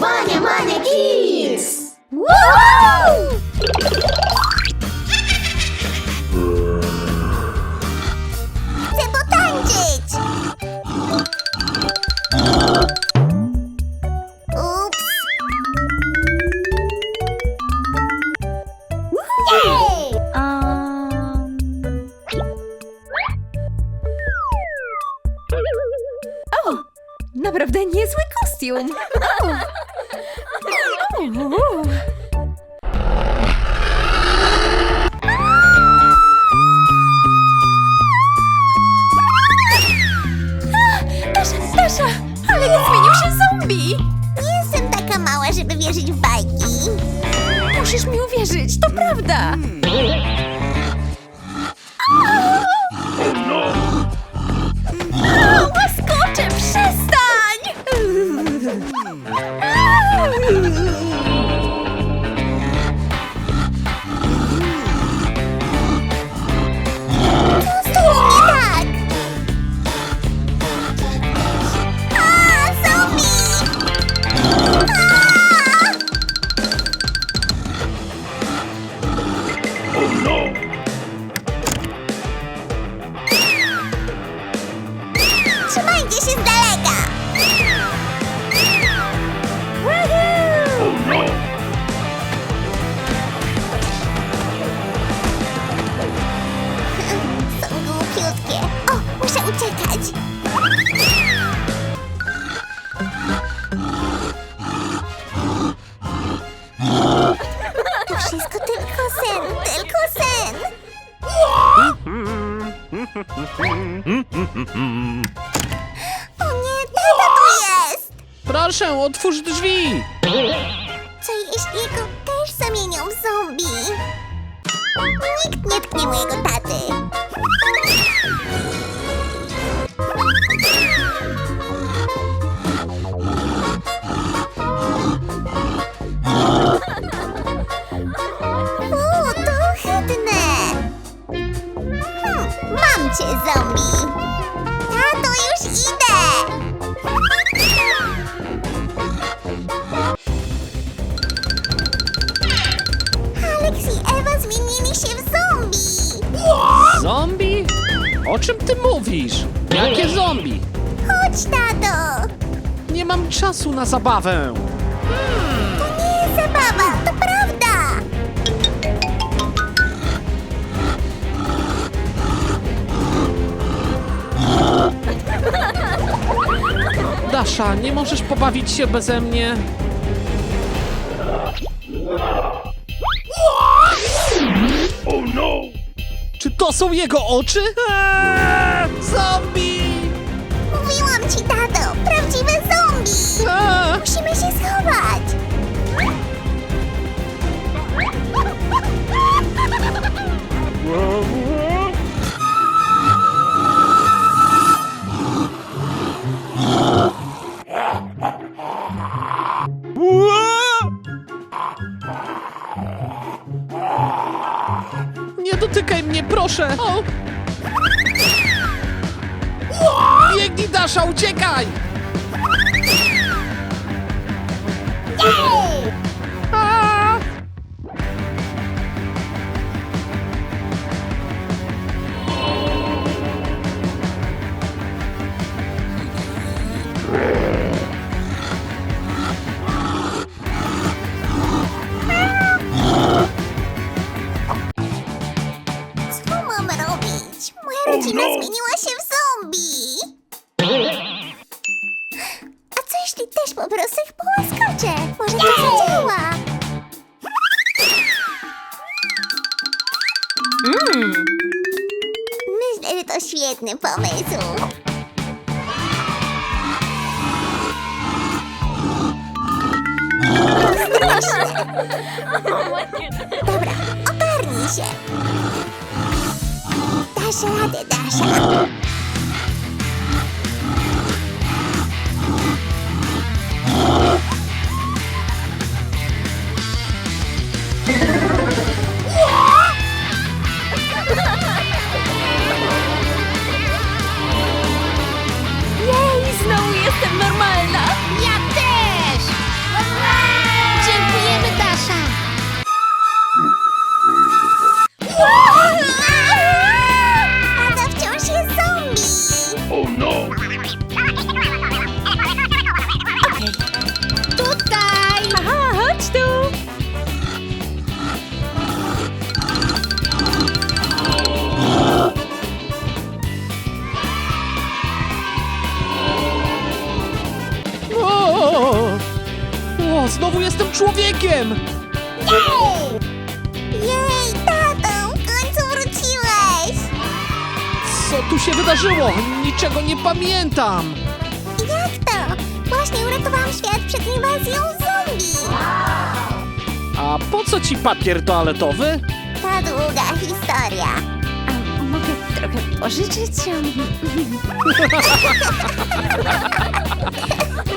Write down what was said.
Ваня, Маня, кіт! Naprawdę niezły kostium. O. O. A, Dasza, Dasza, ale nie zmienił się zombie. Nie jestem taka mała, żeby wierzyć w bajki. Musisz mi uwierzyć, to prawda. O, O nie, tata tu jest! Proszę, otwórz drzwi! Co jeśli jego też zamienią w zombie? Nikt nie tknie mojego taty. O czym ty mówisz? Jakie zombie? Chodź, tato! Nie mam czasu na zabawę. To nie jest zabawa, to prawda! Dasza, nie możesz pobawić się beze mnie? Są jego oczy? Eee, zombie! Mówiłam ci, tato! Nie dotykaj mnie, proszę! O! Biegnij, Dasza, uciekaj! Jej! Myślę, że to świetny pomysł. Dobra, ogarnij się. Dasz radę, Dasza. Jej, O, znowu jestem człowiekiem! Jej, tato, w końcu wróciłeś! Co tu się wydarzyło? Niczego nie pamiętam! Jak to? Właśnie uratowałam świat przed inwazją zombie! A po co ci papier toaletowy? To długa historia. A mogę trochę pożyczyć?